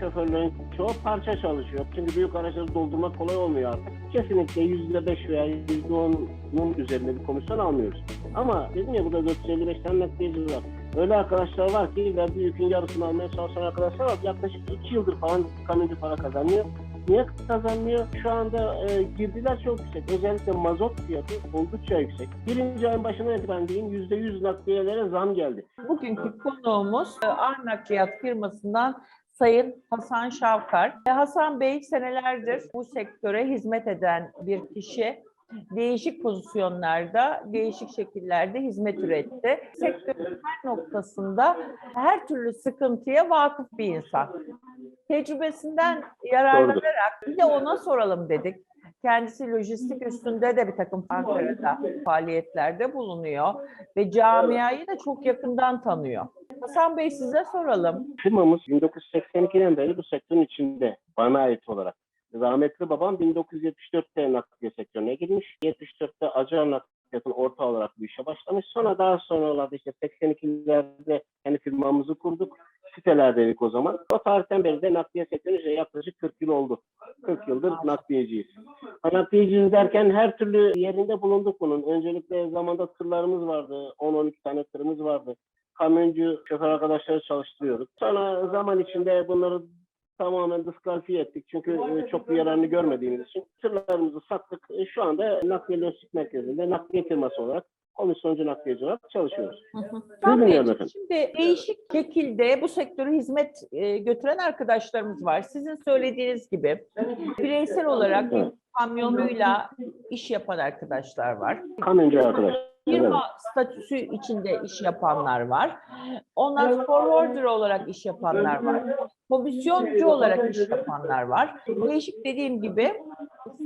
Şoförlerin çoğu parça çalışıyor. Çünkü büyük araçları doldurmak kolay olmuyor artık. Kesinlikle %5 veya %10'un üzerinde bir komisyon almıyoruz. Ama dedim ya burada 455 tane nakliyeci var. Öyle arkadaşlar var ki verdiği yükün yarısını almaya çalışan arkadaşlar var. Yaklaşık 2 yıldır falan kamyoncu para kazanmıyor. Niye kazanmıyor? Şu anda e, girdiler çok yüksek. Özellikle mazot fiyatı oldukça yüksek. Birinci ayın başına itibaren diyeyim %100 nakliyelere zam geldi. Bugünkü konuğumuz e, Ar Nakliyat firmasından Sayın Hasan Şavkar. E, Hasan Bey senelerdir bu sektöre hizmet eden bir kişi. Değişik pozisyonlarda, değişik şekillerde hizmet üretti. Sektörün her noktasında her türlü sıkıntıya vakıf bir insan. Tecrübesinden yararlanarak bir de ona soralım dedik. Kendisi lojistik üstünde de bir takım Ankara'da faaliyetlerde bulunuyor ve camiayı da çok yakından tanıyor. Hasan Bey size soralım. Firmamız 1982'den beri bu sektörün içinde bana ait olarak. Rahmetli babam 1974'te nakliye sektörüne girmiş. 74'te Acar Nakliyat'ın ortağı olarak bu işe başlamış. Sonra daha sonralarda işte 82'lerde kendi firmamızı kurduk. Sitelerdeydik o zaman. O tarihten beri de nakliye sektörü yaklaşık 40 yıl oldu. 40 yıldır nakliyeciyiz. Nakliyeciyiz derken her türlü yerinde bulunduk bunun. Öncelikle zamanda tırlarımız vardı. 10-12 tane tırımız vardı kamyoncu şoför arkadaşları çalıştırıyoruz. Sonra zaman içinde bunları tamamen diskalifiye ettik. Çünkü e, çok bir yararını görmediğimiz için tırlarımızı sattık. E, Şu anda nakliye lojistik merkezinde nakliye firması olarak komisyoncu nakliyeci olarak çalışıyoruz. Bey, efendim. şimdi değişik şekilde bu sektörü hizmet e, götüren arkadaşlarımız var. Sizin söylediğiniz gibi bireysel olarak Evet. kamyonuyla iş yapan arkadaşlar var. Kamyoncu arkadaş. Evet. Firma statüsü içinde iş yapanlar var. Onlar forwarder olarak iş yapanlar var. Komisyoncu olarak iş yapanlar var. Değişik dediğim gibi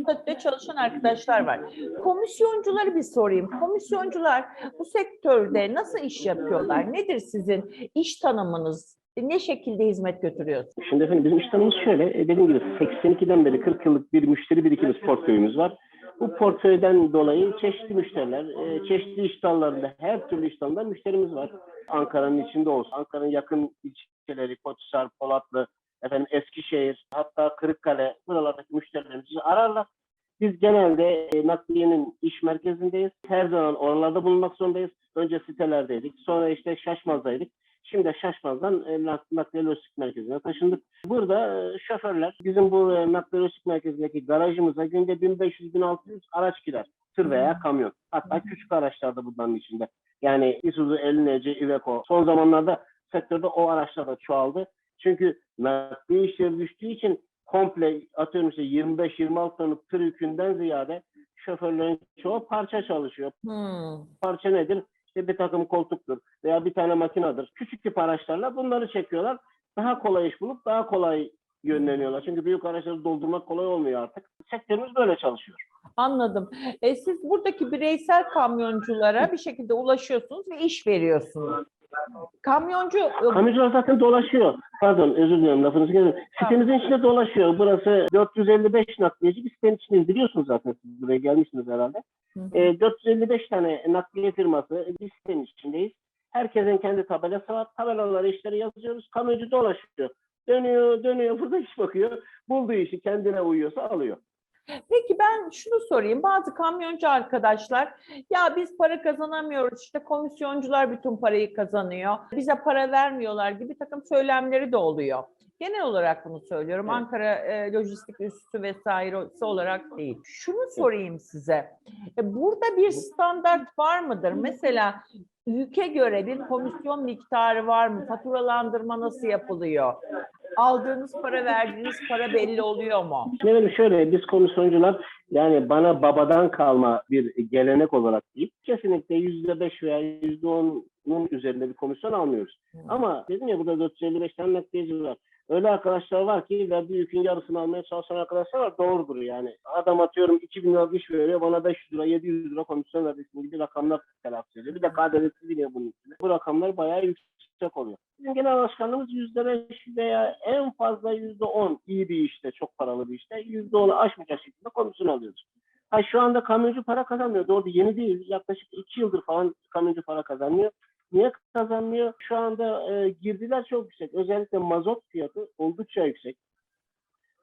statüde çalışan arkadaşlar var. Komisyoncuları bir sorayım. Komisyoncular bu sektörde nasıl iş yapıyorlar? Nedir sizin iş tanımınız? Ne şekilde hizmet götürüyorsunuz? Şimdi efendim bizim iş tanımımız şöyle. E, Dediğim gibi 82'den beri 40 yıllık bir müşteri birikimiz portföyümüz var. Bu portföyden dolayı çeşitli müşteriler, e, çeşitli iş dallarında, her türlü iş dalında müşterimiz var. Ankara'nın içinde olsun, Ankara'nın yakın ilçeleri, Koçhisar, Polatlı, efendim Eskişehir, hatta Kırıkkale, buralardaki müşterilerimiz bizi ararlar. Biz genelde e, nakliyenin iş merkezindeyiz. Her zaman oralarda bulunmak zorundayız. Önce sitelerdeydik, sonra işte Şaşmaz'daydık. Şimdi Şaşmaz'dan e, nak- nakliye lojistik merkezine taşındık. Burada e, şoförler bizim bu e, nakliye lojistik merkezindeki garajımıza günde 1500-1600 araç gider. Tır veya kamyon. Hatta küçük araçlar da bunların içinde. Yani Isuzu, Elinece, Iveco. Son zamanlarda sektörde o araçlar da çoğaldı. Çünkü nakliye işleri düştüğü için komple atıyorum işte 25-26 tonluk tır yükünden ziyade şoförlerin çoğu parça çalışıyor. Hmm. Parça nedir? İşte bir takım koltuktur veya bir tane makinedir. Küçük tip araçlarla bunları çekiyorlar. Daha kolay iş bulup daha kolay yönleniyorlar. Çünkü büyük araçları doldurmak kolay olmuyor artık. Sektörümüz böyle çalışıyor. Anladım. E, siz buradaki bireysel kamyonculara bir şekilde ulaşıyorsunuz ve iş veriyorsunuz. Kamyoncu e, Kamyoncular zaten dolaşıyor. Pardon özür dilerim lafınızı kesiyorum. Sitemizin içinde dolaşıyor. Burası 455 nakliyeci bir sitenin içindeyiz. Biliyorsunuz zaten siz buraya gelmişsiniz herhalde. E, 455 tane nakliye firması bir sitenin içindeyiz. Herkesin kendi tabelası var. Tabelalara işleri yazıyoruz. Kamyoncu dolaşıyor. Dönüyor, dönüyor. Burada iş bakıyor. Bulduğu işi kendine uyuyorsa alıyor. Peki ben şunu sorayım. Bazı kamyoncu arkadaşlar ya biz para kazanamıyoruz işte komisyoncular bütün parayı kazanıyor. Bize para vermiyorlar gibi takım söylemleri de oluyor. Genel olarak bunu söylüyorum. Evet. Ankara e, lojistik üssü vesairesi olarak değil. Şunu sorayım size. E, burada bir standart var mıdır? Mesela ülke göre bir komisyon miktarı var mı? Faturalandırma nasıl yapılıyor? Aldığınız para, verdiğiniz para belli oluyor mu? Efendim şöyle biz komisyoncular yani bana babadan kalma bir gelenek olarak deyip kesinlikle yüzde beş veya yüzde onun üzerinde bir komisyon almıyoruz. Ama dedim ya burada 455 tane nakliyeci var. Öyle arkadaşlar var ki verdiği yükün yarısını almaya çalışan arkadaşlar var. Doğrudur yani. Adam atıyorum 2000 lira iş veriyor bana 500 lira 700 lira komisyon verdiği gibi rakamlar telaffuz ediyor. Bir de KDV'si biniyor bunun içine. Bu rakamlar bayağı yüksek oluyor. Bizim genel başkanlığımız %5 veya en fazla %10 iyi bir işte, çok paralı bir işte %10'u aşmayacak şekilde komisyon alıyoruz. Ha şu anda kamyoncu para kazanmıyor. Doğru yeni değil. Yaklaşık 2 yıldır falan kamyoncu para kazanmıyor. Niye kazanmıyor? Şu anda e, girdiler çok yüksek. Özellikle mazot fiyatı oldukça yüksek.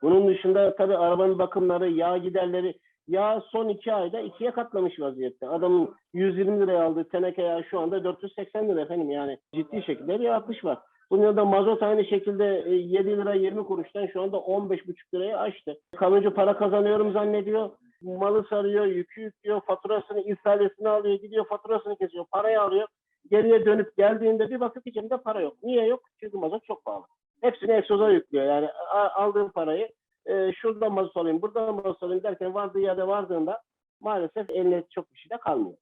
Bunun dışında tabii arabanın bakımları, yağ giderleri, yağ son iki ayda ikiye katlamış vaziyette. Adamın 120 liraya aldığı teneke yağı şu anda 480 lira efendim yani ciddi şekilde bir artış var. Bunun yanında mazot aynı şekilde e, 7 lira 20 kuruştan şu anda 15,5 liraya aştı. Kamyoncu para kazanıyorum zannediyor. Malı sarıyor, yükü yüklüyor, faturasını, ihsalesini alıyor, gidiyor faturasını kesiyor, parayı alıyor. Geriye dönüp geldiğinde bir bakıp ki cebinde para yok. Niye yok? Çünkü mazot çok pahalı. Hepsini egzoza yüklüyor. Yani a- aldığı parayı e, şuradan mazot alayım, buradan mazot alayım derken vardığı yerde vardığında maalesef eline çok bir şey de kalmıyor.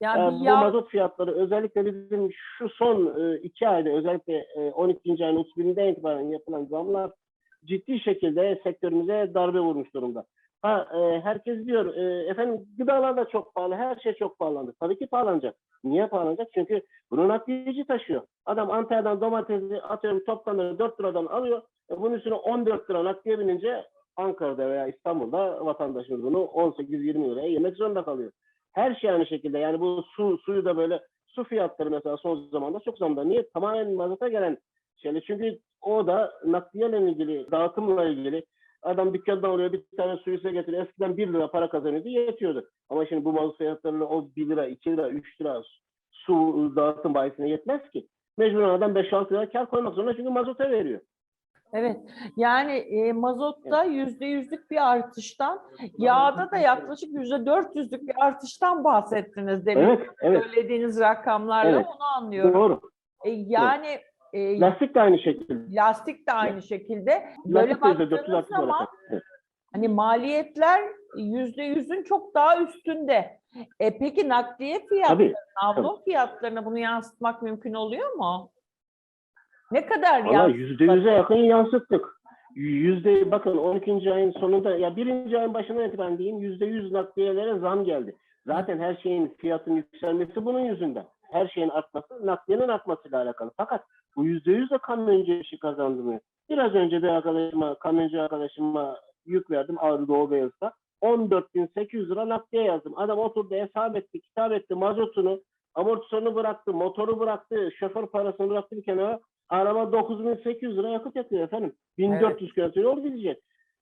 Yani Ee, bir bu yağ, mazot fiyatları özellikle bizim şu son e, iki ayda özellikle e, 12. ayın 31'inden itibaren yapılan zamlar ciddi şekilde sektörümüze darbe vurmuş durumda. Ha, e, herkes diyor e, efendim gıdalar da çok pahalı, her şey çok pahalandı. Tabii ki pahalanacak. Niye pahalanacak? Çünkü bunu nakliyeci taşıyor. Adam Antalya'dan domatesi atıyorum toptanları 4 liradan alıyor. E, bunun üstüne 14 lira nakliye binince Ankara'da veya İstanbul'da vatandaşımız bunu 18-20 liraya yemek zorunda kalıyor. Her şey aynı şekilde. Yani bu su suyu da böyle su fiyatları mesela son zamanda çok zamda. Niye? Tamamen mazota gelen şeyler. Çünkü o da nakliyeyle ilgili, dağıtımla ilgili adam dükkandan alıyor bir tane size getiriyor. Eskiden 1 lira para kazanıyordu yetiyordu. Ama şimdi bu mazot fiyatlarıyla o 1 lira, 2 lira, 3 lira su dağıtım bayisine yetmez ki. Mecburen adam 5-6 lira kar koymak zorunda çünkü mazota veriyor. evet. Yani e, mazotta yüzde yüzlük bir artıştan, yağda da yaklaşık yüzde dört yüzlük bir artıştan bahsettiniz demin. Evet, evet. Söylediğiniz rakamlarla Evet. onu anlıyorum. Doğru. E, yani e, Lastik de aynı şekilde. lastik de aynı şekilde. Böyle baktığınız 460 zaman olarak. Hani maliyetler yüzde yüzün çok daha üstünde. E, peki nakliye fiyatları, Tabii. avlo fiyatlarına bunu yansıtmak mümkün oluyor mu? Ne kadar Valla yansıtmak? yüzde yüze yakın yansıttık. Yüzde bakın 12. ayın sonunda ya birinci ayın başından itibaren diyeyim yüzde yüz nakliyelere zam geldi. Zaten her şeyin fiyatının yükselmesi bunun yüzünden. Her şeyin artması nakliyenin artmasıyla alakalı. Fakat bu yüzde yüz de kamyoncu işi kazandırmıyor. Biraz önce bir arkadaşıma, kamyoncu arkadaşıma yük verdim Ağrı Doğu Beyaz'da. 14.800 lira nakliye yazdım. Adam oturdu hesap etti, kitap etti, mazotunu, amortisörünü bıraktı, motoru bıraktı, şoför parasını bıraktı bir kenara. Araba 9800 lira yakıt yakıyor efendim. 1400 kilometre yol gidecek.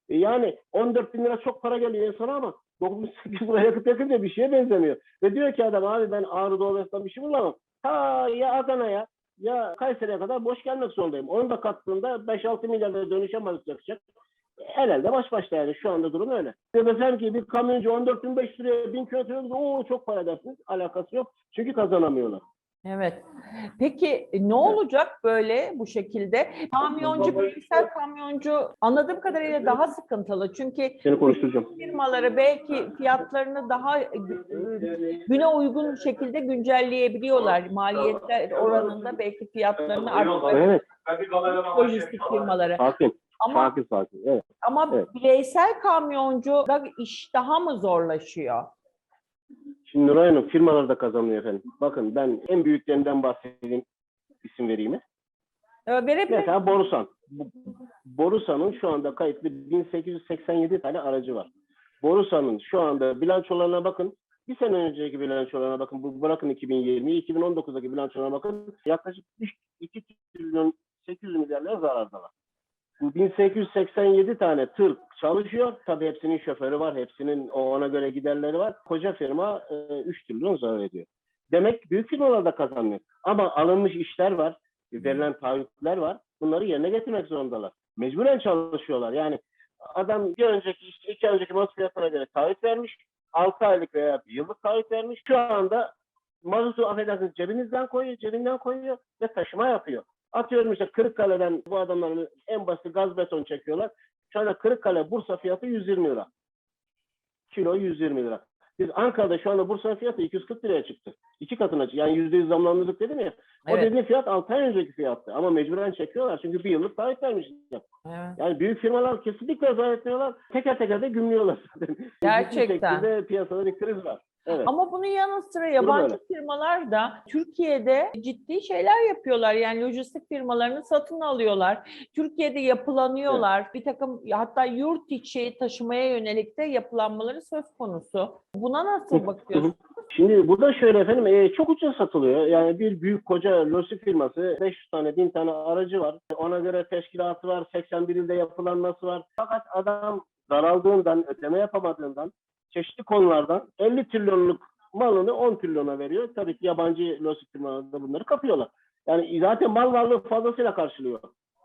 Yani 14 bin lira çok para geliyor insana ama 9800 lira yakıt yakınca bir şeye benzemiyor. Ve diyor ki adam abi ben Ağrı Doğu bir şey bulamam. Ta ya Adana'ya ya Kayseri'ye kadar boş gelmek zorundayım. Onu da kattığında 5-6 milyar lira dönüşe mazot yakacak. El elde baş başta yani şu anda durum öyle. Desem ki bir kamyoncu 14.500 liraya 1000 kilometre yol gidiyor, o çok para dersiniz. Alakası yok. Çünkü kazanamıyorlar. Evet. Peki e, ne olacak böyle bu şekilde? Kamyoncu, bireysel kamyoncu anladığım kadarıyla daha sıkıntılı. Çünkü Seni konuşturacağım. firmaları belki fiyatlarını daha e, güne uygun şekilde güncelleyebiliyorlar. Maliyetler oranında belki fiyatlarını arttırabiliyor Evet. lojistik firmaları. Sakin. Ama Sakin sakin. Evet. ama Evet. bireysel kamyoncu da iş daha mı zorlaşıyor? Şimdi Nuray Hanım firmalar da kazanıyor efendim. Bakın ben en büyüklerinden bahsedeyim. isim vereyim mi? Ee, Verebilir Mesela Borusan. Borusan'ın şu anda kayıtlı 1887 tane aracı var. Borusan'ın şu anda bilançolarına bakın. Bir sene önceki bilançolarına bakın. Bu bırakın 2020'yi, 2019'daki bilançolarına bakın. Yaklaşık 2 trilyon 800 milyar lira zarardalar. Bu 1887 tane tır çalışıyor. Tabii hepsinin şoförü var, hepsinin ona göre giderleri var. Koca firma e, 3 trilyon zarar ediyor. Demek büyük firmalar da kazanmıyor. Ama alınmış işler var, verilen taahhütler var. Bunları yerine getirmek zorundalar. Mecburen çalışıyorlar. Yani adam bir önceki, iki önceki mazot fiyatına göre taahhüt vermiş. 6 aylık veya bir yıllık taahhüt vermiş. Şu anda mazotu affedersiniz cebinizden koyuyor, cebinden koyuyor ve taşıma yapıyor. Atıyorum işte Kırıkkale'den bu adamların en basit gaz beton çekiyorlar. Şu anda Kırıkkale Bursa fiyatı 120 lira. Kilo 120 lira. Biz Ankara'da şu anda Bursa fiyatı 240 liraya çıktı. İki katına çıktı. Yani %100 zamlandırdık dedim ya. O Evet. dediğim fiyat 6 ay önceki fiyattı. Ama mecburen çekiyorlar. Çünkü bir yıllık taahhüt vermişler. Evet. Yani büyük firmalar kesinlikle zarar etmiyorlar. Teker teker de gümlüyorlar zaten. Gerçekten. Ciddi şekilde piyasada bir kriz var. Evet. Ama bunun yanı sıra yabancı firmalar da Türkiye'de ciddi şeyler yapıyorlar. Yani lojistik firmalarını satın alıyorlar. Türkiye'de yapılanıyorlar. Bir takım hatta yurt içi taşımaya yönelik de yapılanmaları söz konusu. Buna nasıl bakıyorsunuz? Şimdi burada şöyle efendim e, çok ucuz satılıyor. Yani bir büyük koca losi firması 500 tane 1000 tane aracı var. Ona göre teşkilatı var. 81 ilde yapılanması var. Fakat adam daraldığından, ödeme yapamadığından çeşitli konulardan 50 trilyonluk malını 10 trilyona veriyor. Tabii ki yabancı losi firmaları da bunları kapıyorlar. Yani zaten mal varlığı fazlasıyla karşılıyor.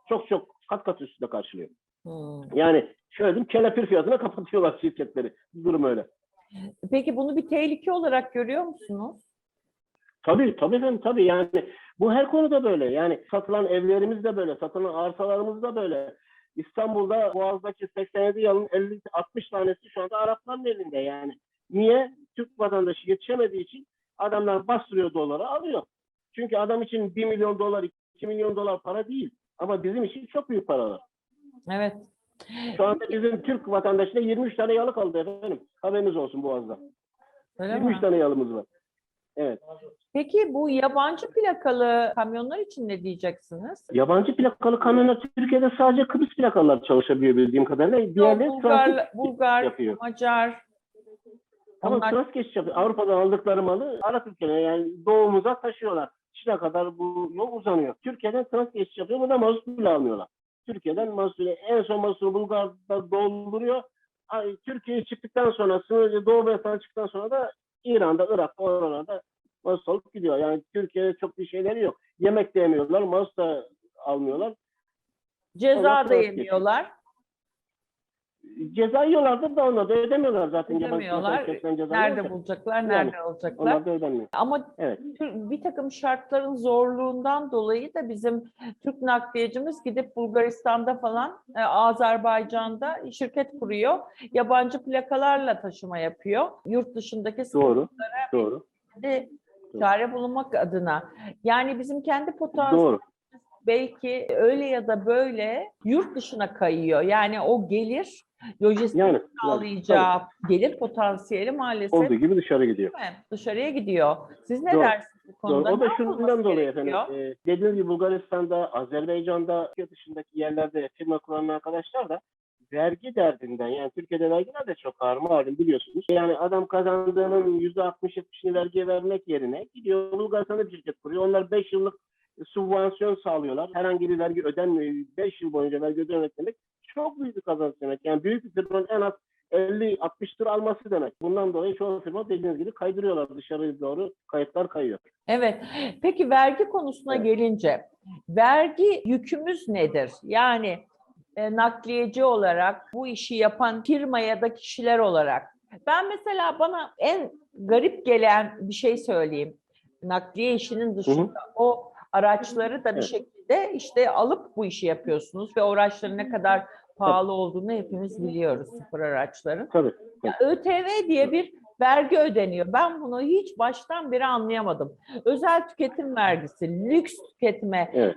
Çok çok kat kat üstünde karşılıyor. Hmm. Yani şöyle diyeyim kelepir fiyatına kapatıyorlar şirketleri. Durum öyle. Peki bunu bir tehlike olarak görüyor musunuz? Tabii tabii efendim tabii yani bu her konuda böyle. Yani satılan evlerimiz de böyle, satılan arsalarımız da böyle. İstanbul'da Boğaz'daki 87 yılın 50 60 tanesi şu anda Arapların elinde yani. Niye? Türk vatandaşı yetişemediği için adamlar bastırıyor doları alıyor. Çünkü adam için 1 milyon dolar, 2 milyon dolar para değil. Ama bizim için çok büyük paralar. Evet. Şu anda bizim Türk vatandaşına 23 tane yalı kaldı efendim. Haberiniz olsun Boğaz'da. Öyle 23 mi? tane yalımız var. Evet. Peki bu yabancı plakalı kamyonlar için ne diyeceksiniz? Yabancı plakalı kamyonlar Türkiye'de sadece Kıbrıs plakalılar çalışabiliyor bildiğim kadarıyla. Diğerleri Bulgar, Bulgar, yapıyor. Macar. Ama Onlar transit geçiş yapıyor. Avrupa'dan aldıkları malı Arap ülkelerine yani doğumuza taşıyorlar. Çin'e kadar bu yol uzanıyor. Türkiye'den transit geçiş yapıyor. Burada mazot bile almıyorlar. Türkiye'den mazot bile- en son mazotu Bulgar'da dolduruyor. Türkiye'ye çıktıktan sonra sınırcı Doğu Beyazıt'tan çıktıktan sonra da İran'da, Irak'ta, oralarda mazot alıp gidiyor. Yani Türkiye'de çok bir şeyleri yok. Yemek de yemiyorlar, mazot da almıyorlar. ceza da yemiyorlar. Ceza yiyorlardır da onlar da ödemiyorlar zaten. Ödemiyorlar. Nerede olacak. bulacaklar, Yani, nerede alacaklar? Onlar da ödenmiyor. Ama Evet. bir takım şartların zorluğundan dolayı da bizim Türk nakliyecimiz gidip Bulgaristan'da falan, e, Azerbaycan'da şirket kuruyor. Yabancı plakalarla taşıma yapıyor. Yurt dışındaki Doğru. Doğru. çare bulunmak adına. Yani bizim kendi potansiyelimiz. Belki öyle ya da böyle yurt dışına kayıyor. Yani o gelir, lojistik Yani, yani sağlayacağı gelir potansiyeli maalesef olduğu gibi dışarı gidiyor. Dışarıya gidiyor. Siz ne Doğru, dersiniz bu Doğru. konuda? O da şundan dolayı efendim. E, dediğiniz gibi Bulgaristan'da, Azerbaycan'da, Türkiye dışındaki yerlerde firma kuran arkadaşlar da vergi derdinden yani Türkiye'de vergiler de çok ağır malum biliyorsunuz. Yani adam kazandığının %60-70'ini vergiye vermek yerine gidiyor Bulgaristan'da bir şirket kuruyor. Onlar 5 yıllık sübvansiyon sağlıyorlar. Herhangi bir vergi ödenmiyor. 5 yıl boyunca vergi ödememek demek çok büyük bir kazanç demek. Yani büyük bir firmanın en az 50-60 lira alması demek. Bundan dolayı çoğu firma dediğiniz gibi kaydırıyorlar dışarıya doğru kayıtlar kayıyor. Evet. Peki vergi konusuna Evet. gelince vergi yükümüz nedir? Yani e, nakliyeci olarak bu işi yapan firma ya da kişiler olarak. Ben mesela bana en garip gelen bir şey söyleyeyim. Nakliye işinin dışında o araçları da bir şekilde işte alıp bu işi yapıyorsunuz ve o araçların ne kadar pahalı olduğunu hepimiz biliyoruz sıfır araçların. Tabii. Ya ÖTV diye bir vergi ödeniyor. Ben bunu hiç baştan beri anlayamadım. Özel tüketim vergisi, lüks tüketime Evet.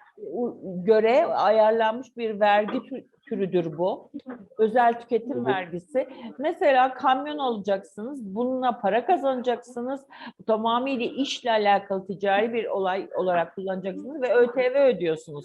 göre ayarlanmış bir vergi türüdür bu. Özel tüketim vergisi. Mesela kamyon alacaksınız, bununla para kazanacaksınız. Bu tamamıyla işle alakalı ticari bir olay olarak kullanacaksınız ve ÖTV ödüyorsunuz.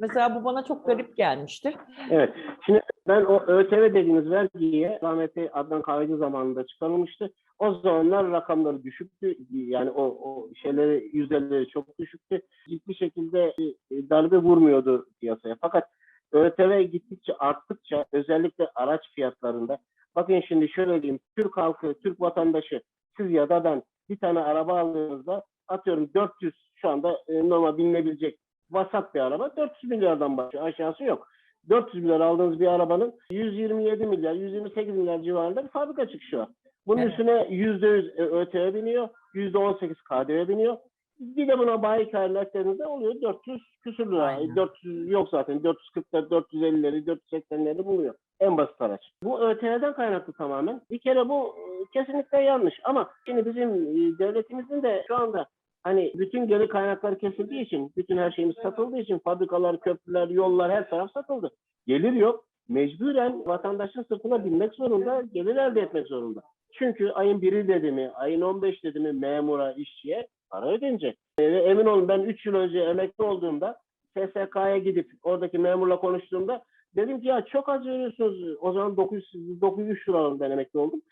Mesela bu bana çok garip gelmiştir. Evet. Şimdi ben o ÖTV dediğiniz vergiye rahmetli Adnan Kahveci zamanında çıkarılmıştı. O zamanlar rakamları düşüktü. Yani o, o şeyleri, yüzdeleri çok düşüktü. Ciddi şekilde darbe vurmuyordu piyasaya. Fakat ÖTV gittikçe arttıkça özellikle araç fiyatlarında bakın şimdi şöyle diyeyim. Türk halkı, Türk vatandaşı siz ya da ben bir tane araba aldığınızda atıyorum 400 şu anda e, normal bilinebilecek vasat bir araba 400 milyardan başlıyor. Aşağısı yok. 400 milyar aldığınız bir arabanın 127 milyar, 128 milyar civarında bir fabrika çıkışı var. Bunun Evet. üstüne %100 ÖTV biniyor, %18 KDV biniyor. Bir de buna bayi eklediğinizde oluyor 400 küsür lira. Aynen. 400 yok zaten 440'lar, 450'leri, 480'leri buluyor. En basit araç. Bu ÖTV'den kaynaklı tamamen. Bir kere bu e, kesinlikle yanlış. Ama şimdi bizim e, devletimizin de şu anda hani bütün geri kaynaklar kesildiği için, bütün her şeyimiz satıldığı için fabrikalar, köprüler, yollar her taraf satıldı. Gelir yok. Mecburen vatandaşın sırtına binmek zorunda, gelir elde etmek zorunda. Çünkü ayın biri dedi mi, ayın 15 dedi mi memura, işçiye para ödenecek. E, emin olun ben 3 yıl önce emekli olduğumda SSK'ya gidip oradaki memurla konuştuğumda Dedim ki ya çok az veriyorsunuz. O zaman 900, 903 lira ben emekli oldum.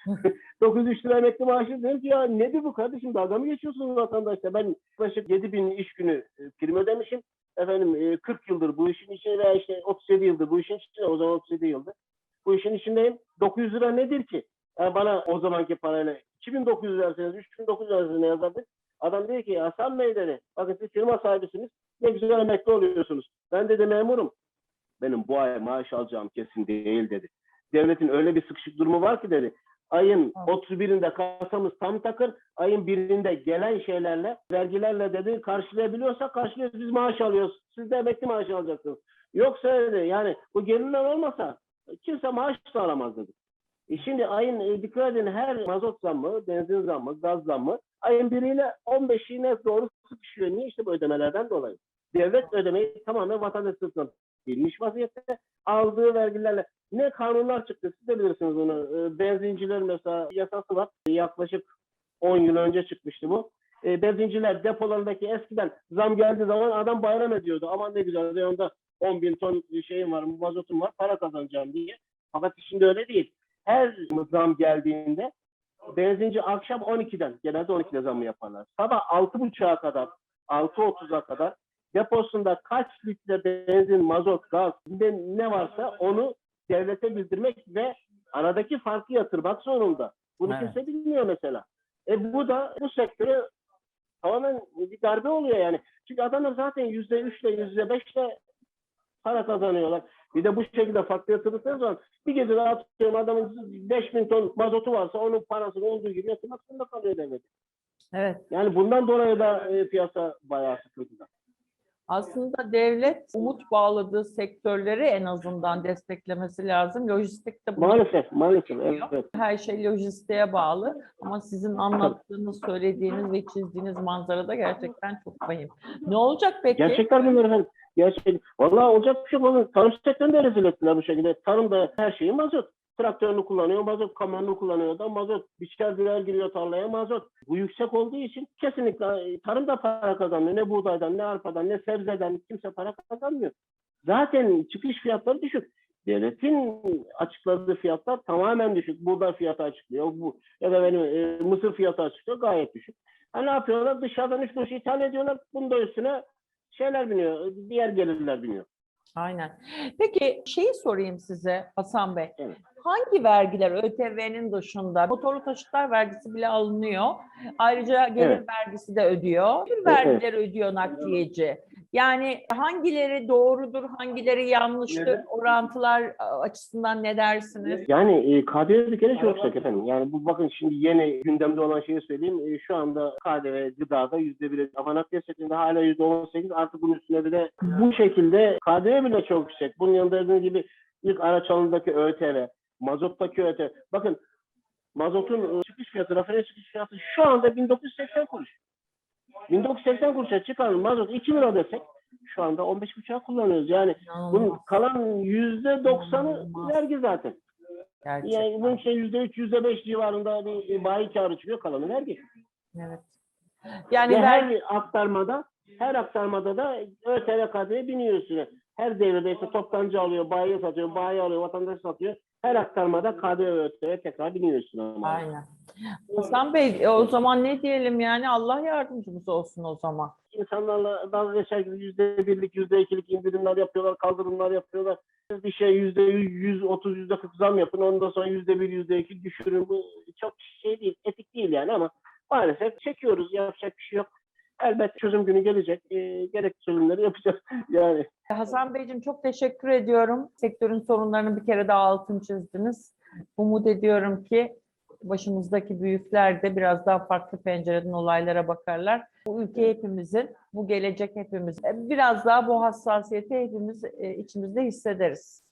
903 lira emekli maaşı dedim ki ya nedir bu kardeşim dalga mı geçiyorsunuz vatandaşla? Ben yaklaşık 7 bin iş günü e, prim ödemişim. Efendim e, 40 yıldır bu işin içinde veya işte 37 yıldır bu işin içinde o zaman 37 yıldır. Bu işin içindeyim. 900 lira nedir ki? Yani bana o zamanki parayla 2900 verseniz 3900 verseniz ne yazardık? Adam diyor ki Hasan Bey dedi. Bakın siz firma sahibisiniz. Ne güzel emekli oluyorsunuz. Ben dedi memurum. Benim bu ay maaş alacağım kesin değil dedi. Devletin öyle bir sıkışık durumu var ki dedi. Ayın 31'inde kasamız tam takır. Ayın birinde gelen şeylerle, vergilerle dedi karşılayabiliyorsak karşılıyoruz. Biz maaş alıyoruz. Siz de emekli maaşı alacaksınız. Yoksa dedi yani bu gelirler olmasa kimse maaş da alamaz dedi. E şimdi ayın e, dikkat edin her mazot zammı, benzin zammı, gaz zammı ayın biriyle 15'ine doğru sıkışıyor. Niye? işte bu ödemelerden dolayı. Devlet ödemeyi tamamen vatandaş sırtına bilmiş vaziyette aldığı vergilerle ne kanunlar çıktı siz de bilirsiniz bunu. E, Benzinciler mesela yasası var. Yaklaşık 10 yıl önce çıkmıştı bu. E, benzinciler depolarındaki eskiden zam geldiği zaman adam bayram ediyordu. Aman ne güzel reyonda 10 bin ton şeyim var, mazotum var, para kazanacağım diye. Fakat şimdi öyle değil. Her zam geldiğinde benzinci akşam 12'den, genelde 12'de zamı yaparlar. Sabah 6.30'a kadar, 6.30'a kadar deposunda kaç litre benzin, mazot, gaz ne, ne varsa onu devlete bildirmek ve aradaki farkı yatırmak zorunda. Bunu Evet. kimse bilmiyor mesela. E bu da bu sektöre tamamen bir darbe oluyor yani. Çünkü adamlar zaten yüzde üçle yüzde beşle para kazanıyorlar. Bir de bu şekilde farklı yatırdıkları zaman bir gecede atıyorum adamın 5000 ton mazotu varsa onun parasını olduğu gibi yatırmak zorunda kalıyor devlet. Evet. Yani bundan dolayı da e, piyasa bayağı sıkıntıda. Aslında devlet umut bağladığı sektörleri en azından desteklemesi lazım. Lojistik de Maalesef, maalesef. Evet. her şey lojistiğe bağlı ama sizin anlattığınız, söylediğiniz ve çizdiğiniz manzara da gerçekten çok vahim. Ne olacak peki? Gerçekler bunlar efendim. Gerçek. Vallahi olacak bir şey yok. Tarım sektörünü de rezil ettiler bu şekilde. Tarımda her şeyi mazot. Traktörünü kullanıyor, mazot, kamyonunu kullanıyor da mazot. Biçerdiler giriyor tarlaya mazot. Bu yüksek olduğu için kesinlikle e, tarım da para kazanmıyor. Ne buğdaydan, ne arpadan, ne sebzeden kimse para kazanmıyor. Zaten çıkış fiyatları düşük. Devletin açıkladığı fiyatlar tamamen düşük. Buğday fiyatı açıklıyor. Bu, ya da benim e, mısır fiyatı açıklıyor gayet düşük. Ha ne yapıyorlar? Dışarıdan üç kuruş ithal ediyorlar. Bunun da üstüne şeyler biniyor, diğer gelirler biniyor. Aynen. Peki şeyi sorayım size Hasan Bey. Evet. Hangi vergiler ÖTV'nin dışında motorlu taşıtlar vergisi bile alınıyor. Ayrıca gelir Evet. vergisi de ödüyor. Tüm Evet. vergileri ödüyor nakliyeci. Yani hangileri doğrudur, hangileri yanlıştır, orantılar a, açısından ne dersiniz? Yani e, KDV bir kere çok yüksek efendim. Yani bu bakın şimdi yeni gündemde olan şeyi söyleyeyim. E, şu anda KDV gıdada yüzde bir ama nakliye şeklinde hala yüzde on sekiz. Artık bunun üstüne bir de bu şekilde KDV bile çok yüksek. Bunun yanında dediğim gibi ilk araç alımındaki ÖTV, mazottaki ÖTV. Bakın mazotun e, çıkış fiyatı, rafine çıkış fiyatı şu anda 1980 kuruş. 1980 kuruşa çıkan mazot 2 lira desek şu anda 15,5'a kullanıyoruz. Yani bunun İnanılmaz kalan yüzde doksanı İnanılmaz. vergi zaten. gerçekten. Yani bunun işte yüzde üç, yüzde beş civarında bir bayi karı çıkıyor kalanı vergi. Evet. Yani Ve vergi her aktarmada, her aktarmada da ÖTV KDV biniyor üstüne. Her devrede işte toptancı alıyor, bayiye satıyor, bayi alıyor, vatandaş satıyor. Her aktarmada KDV ve ÖTV tekrar biniyor üstüne. ama. Aynen. Hasan Bey e, o zaman ne diyelim yani Allah yardımcımız olsun o zaman. İnsanlarla dalga geçer gibi yüzde birlik, yüzde ikilik indirimler yapıyorlar, kaldırımlar yapıyorlar. Siz bir şey yüzde yüz, otuz, yüzde kırk zam yapın. Ondan sonra yüzde bir, yüzde iki düşürün. Bu çok şey değil, etik değil yani ama maalesef çekiyoruz. Yapacak bir şey yok. Elbet çözüm günü gelecek. Ee, gerekli çözümleri yapacağız. Yani Hasan Beyciğim çok teşekkür ediyorum. Sektörün sorunlarını bir kere daha altın çizdiniz. Umut ediyorum ki başımızdaki büyükler de biraz daha farklı pencereden olaylara bakarlar. Bu ülke hepimizin, bu gelecek hepimiz. Biraz daha bu hassasiyeti hepimiz e, içimizde hissederiz.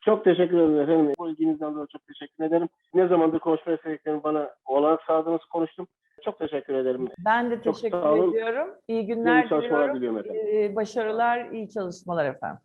çok teşekkür ederim efendim. Bu ilginizden dolayı çok teşekkür ederim. Ne zamandır konuşma istediklerimi bana olanak sağladınız, konuştum. Çok teşekkür ederim. Ben de teşekkür ediyorum. İyi İyi günler çalışmalar diliyorum. diliyorum efendim. Ee, Başarılar, iyi çalışmalar efendim.